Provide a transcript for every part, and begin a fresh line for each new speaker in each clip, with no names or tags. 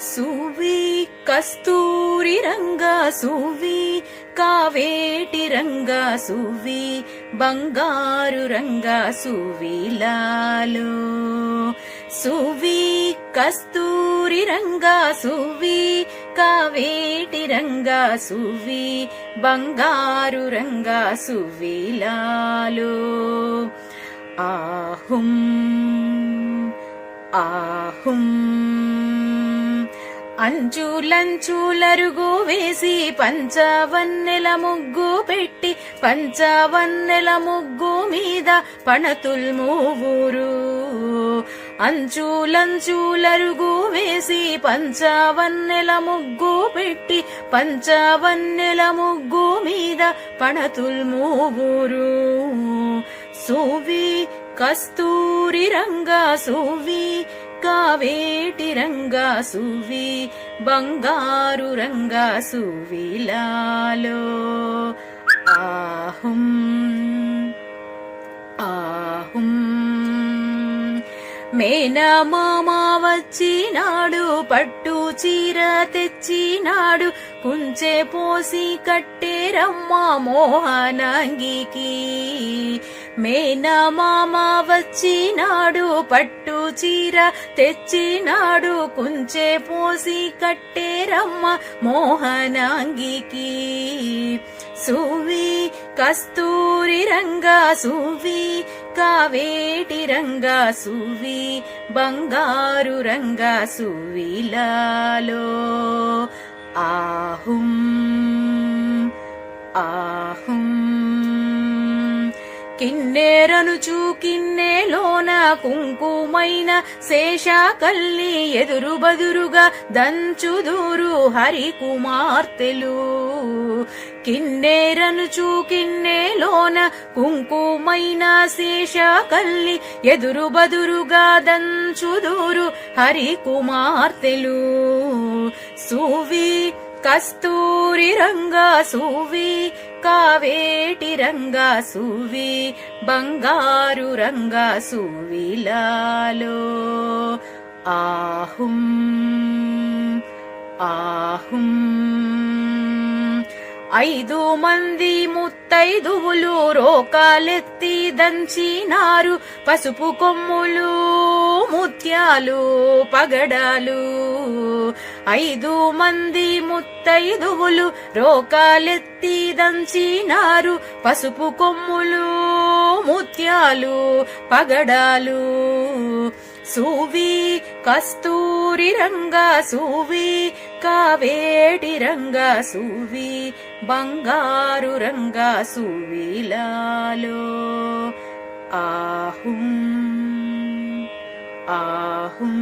సువి కస్తూరి రంగా సువి కావేటి రంగా సువి బంగారు రంగా సువిలాలు సువి కస్తూరి రంగా సువి కావేటి రంగా సువి బంగారు రంగా సువిలాలు ఆహుం ఆహుం. అంచులంచులరుగు వేసి పంచవన్నెల ముగ్గు పెట్టి పంచవన్నెల ముగ్గు మీద పణతుల్ మూవురు. అంచులంచులరుగు వేసి పంచవన్నెల ముగ్గు పెట్టి పంచవన్నెల ముగ్గు మీద పణతుల్ మూవురు. సువి కస్తూరి రంగా సువి కావేటి రంగా సువి బంగారు రంగా సువిలాలో ఆహుం ఆహుం. మేనమామ వచ్చినాడు పట్టు చీర తెచ్చినాడు కుంచె పోసి కట్టేరమ్మ మోహనంగికి మేనా మామ వచ్చినాడు పట్టు చీర తెచ్చినాడు కుంచె పోసి కట్టేరమ్మ మోహనాంగికి. సువి కస్తూరి రంగా సువి కావేటి రంగా సువి బంగారు రంగా సువిలాలో ఆహుం ఆహుం. కిన్నెరనుచు కిన్నెలోన కుంకుమైన శేషకల్లి ఎదురు బదురుగా దంచుదూరు హరి కుమార్తెలు కిన్నెరనుచు కిన్నెలోన కుంకుమైన శేషకల్లి ఎదురు బదురుగా దంచుదూరు హరి కుమార్తెలు సువి కస్తూరి రంగా సువి కావేటి రంగా సువి బంగారు రంగా సువిలాలో ఆహుం ఆహుం ఐదు మంది ముత్తైదువులు రోకాలెత్తి దంచినారు. పసుపు కొమ్ములు ముత్యాలు పగడాలు. ఐదు మంది ముత్తైదువులు రోకాలెత్తి దంచినారు. పసుపు కొమ్ములు ముత్యాలు పగడాలు. సువి కస్తూరి రంగా సువి కావేటి రంగా సువి బంగారు రంగా సువిలాలో ఆహుం ఆహుం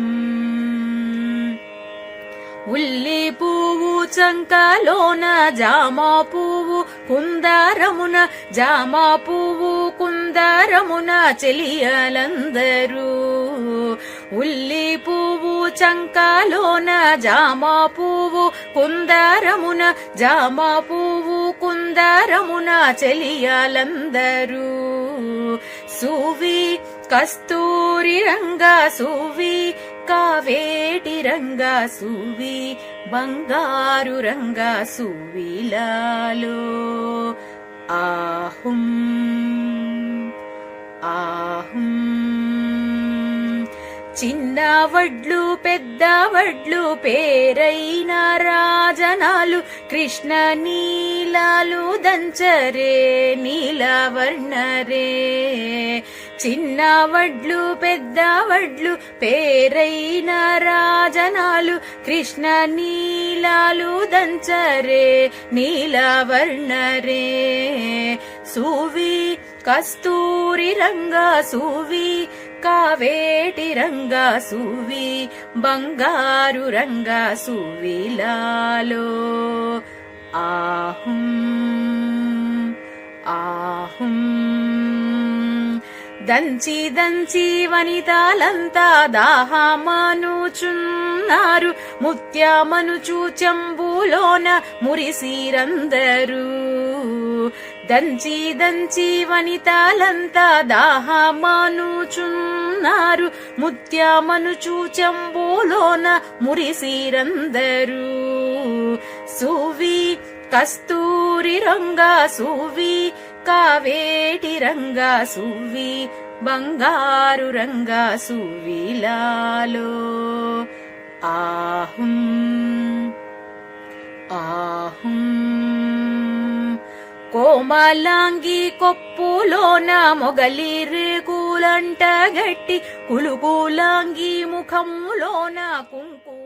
ఉల్లి పువ్వు చంకలోన జామా పువ్వు కుందారమున జామా పువ్వు కుందారమున చెలియలందరూ. ఉల్లి పువ్వు చంకలోన జామా పువ్వు కుందారమున జామా పువ్వు కుందారమున చెలియలందరూ. సువి కస్తూరి రంగా సువి కావేటి రంగా సువి బంగారు రంగా సువిలాలో. ఆహుం ఆహుం. చిన్న వడ్లు పెద్ద వడ్లు పేరైన రాజనాలు కృష్ణ నీలాలు దంచరే నీలవర్ణరే. చిన్న వడ్లు పెద్ద వడ్లు పేరైన రాజనాలు కృష్ణ నీలాలు దంచరే నీలవర్ణరే. సూవి కస్తూరి రంగా సూవి కావేటి రంగా సూవి బంగారు రంగా సువిలాలో ఆహుం ఆహుం. దంచి దంచి వనితాలంతా దాహమనుచున్నారు. ముత్యమనుచు చెంబులోన మురిసిరందరూ. దంచి దంచి వనితాలంతా దాహమనుచున్నారు. ముత్యమనుచు చెంబులోన మురిసిరందరూ. సువి కస్తూరి రంగా సువి కావేటి రంగా సువి బంగారు రంగా సువిలాలో ఆహుం ఆహుం. కోమలాంగి కొప్పులోన మొగలిరేకులంట గట్టి కులుకులాంగి ముఖములోన కుంకు